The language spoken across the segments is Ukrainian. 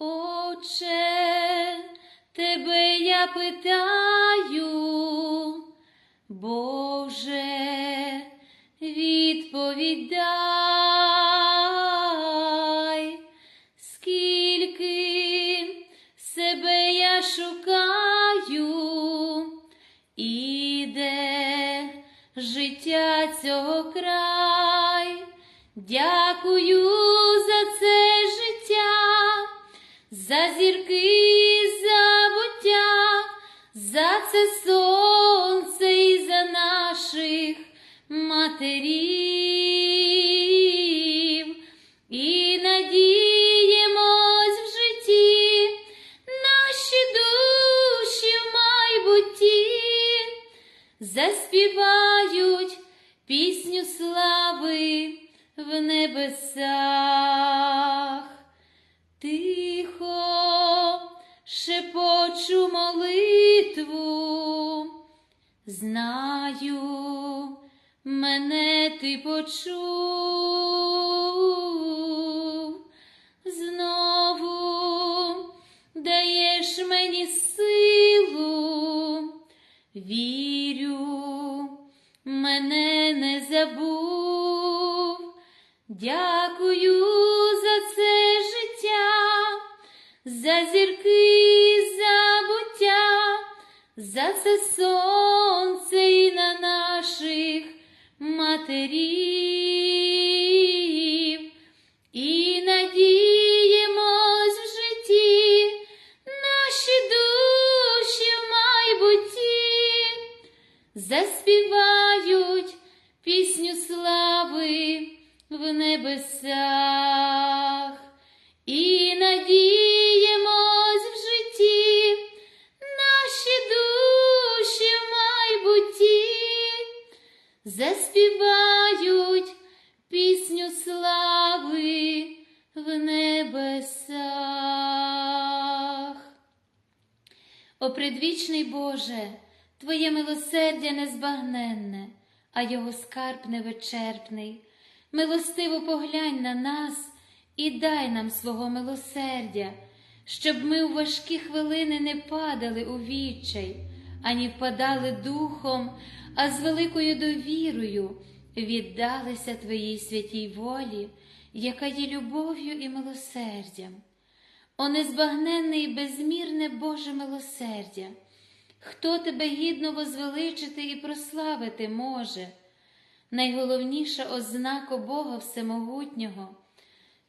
Отче, тебе я питаю, Боже, відповідай, зірки, за буття, за це сонце і за наших матерів. І надіємось в житті, наші душі в майбутті заспівають пісню слави в небесах. Молитву, знаю, мене ти почув, знову даєш мені силу, вірю, мене не забув. Дякую за це життя, за зірки, за це сонце і на наших матерів. О предвічний Боже, Твоє милосердя незбагненне, а його скарб невичерпний. Милостиво поглянь на нас і дай нам свого милосердя, щоб ми у важкі хвилини не падали у відчай, ані впадали духом, а з великою довірою віддалися Твоїй святій волі, яка є любов'ю і милосердям. О незбагненне і безмірне Боже милосердя! Хто тебе гідно возвеличити і прославити може? Найголовніша ознака Бога Всемогутнього,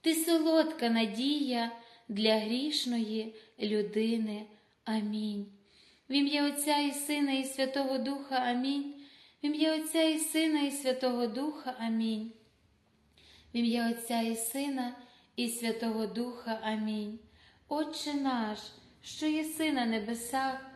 ти солодка надія для грішної людини. Амінь. В ім'я Отця і Сина, і Святого Духа Амінь. В ім'я Отця і Сина, і Святого Духа Амінь. В ім'я Отця і Сина, і Святого Духа Амінь. Отче наш, що єси на небесах,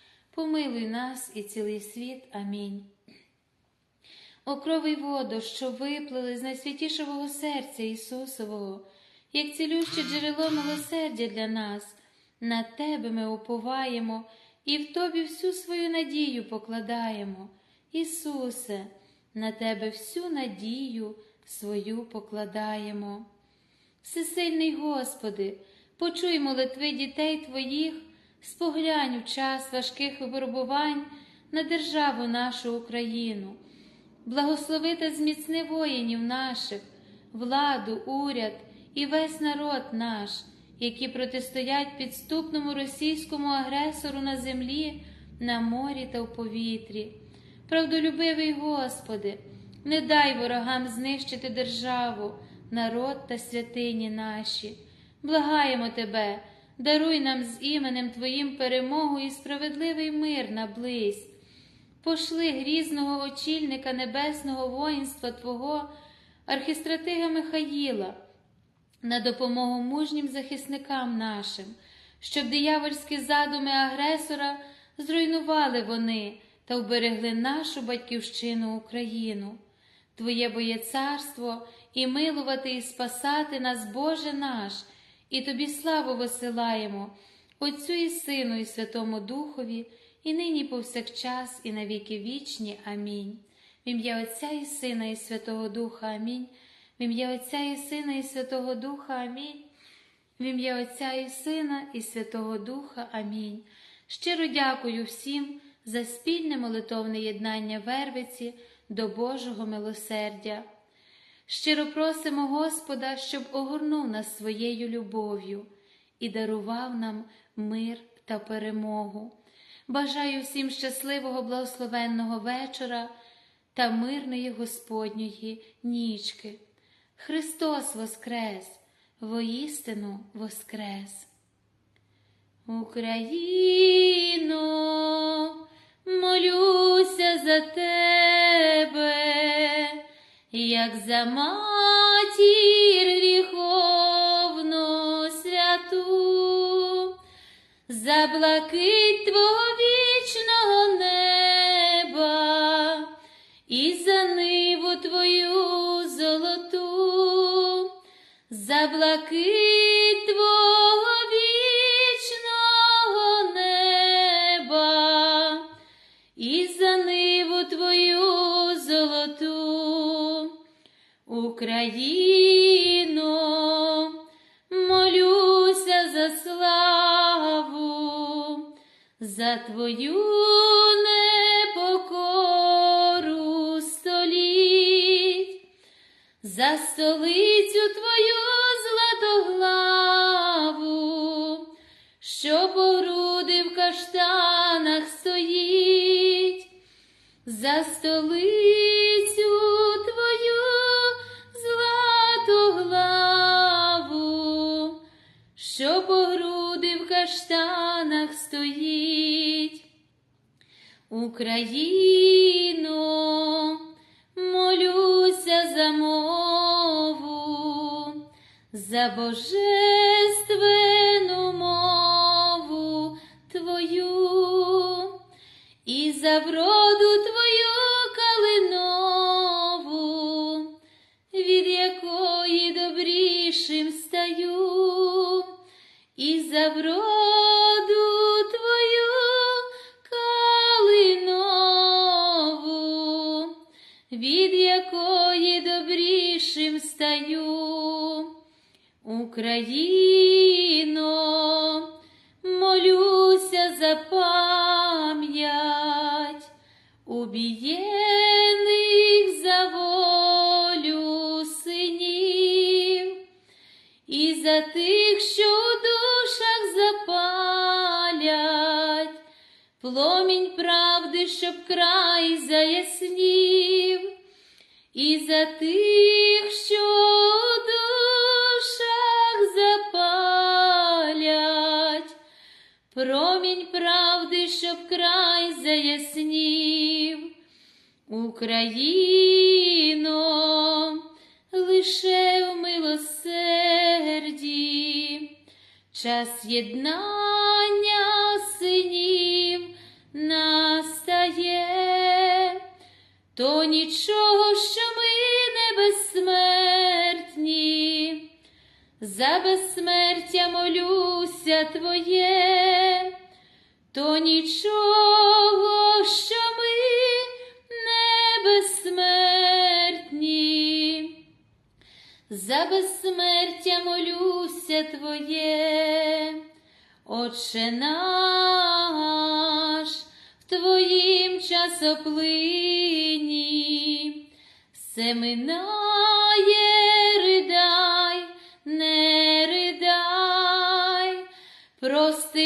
помилуй нас і цілий світ. Амінь. О крови й воду, що виплили з найсвятішого серця Ісусового, як цілюще джерело милосердя для нас, на Тебе ми уповаємо і в Тобі всю свою надію покладаємо. Ісусе, на Тебе всю надію свою покладаємо. Всесильний Господи, почуй молитви дітей Твоїх, споглянь у час важких випробувань на державу нашу Україну, благослови та зміцни воїнів наших, владу, уряд і весь народ наш, які протистоять підступному російському агресору на землі, на морі та в повітрі. Правдолюбивий Господи, не дай ворогам знищити державу, народ та святині наші. Благаємо Тебе, даруй нам з іменем Твоїм перемогу і справедливий мир наблизь. Пошли грізного очільника небесного воїнства Твого, архістратига Михаїла, на допомогу мужнім захисникам нашим, щоб диявольські задуми агресора зруйнували вони та вберегли нашу батьківщину Україну. Твоє боє царство і милувати, і спасати нас, Боже наш, і Тобі славу висилаємо, Отцю і Сину, і Святому Духові, і нині повсякчас, і навіки вічні. Амінь. В ім'я Отця і Сина, і Святого Духа Амінь. В ім'я Отця і Сина, і Святого Духа Амінь. В ім'я Отця і Сина, і Святого Духа Амінь. Щиро дякую всім за спільне молитовне єднання Вервиці до Божого милосердя. Щиро просимо Господа, щоб огорнув нас своєю любов'ю і дарував нам мир та перемогу. Бажаю всім щасливого, благословенного вечора та мирної Господньої нічки. Христос Воскрес, воістину Воскрес. Україно, молюся за тебе, як за матір гріховну святу, за блакить твого Україно, молюся за славу, за твою непокору століть, за столицю твою златоглаву, що по груди в каштанах стоїть, за столицю що по груди в каштанах стоїть. Україно, молюся за мову, за божественну мову Твою і за вроду Твою калинову, від якої добрішим стаю, і за вроду Твою калинову, від якої добрішим стаю. Україно, що у душах запалять. Промінь правди, щоб край заяснів. Україно, лише в милосерді, час єднання синів настає, то нічого, за безсмертя молюся Твоє, то нічого, що ми не безсмертні, за безсмертя молюся Твоє, Отче наш, в Твоїм часоплині, все минає,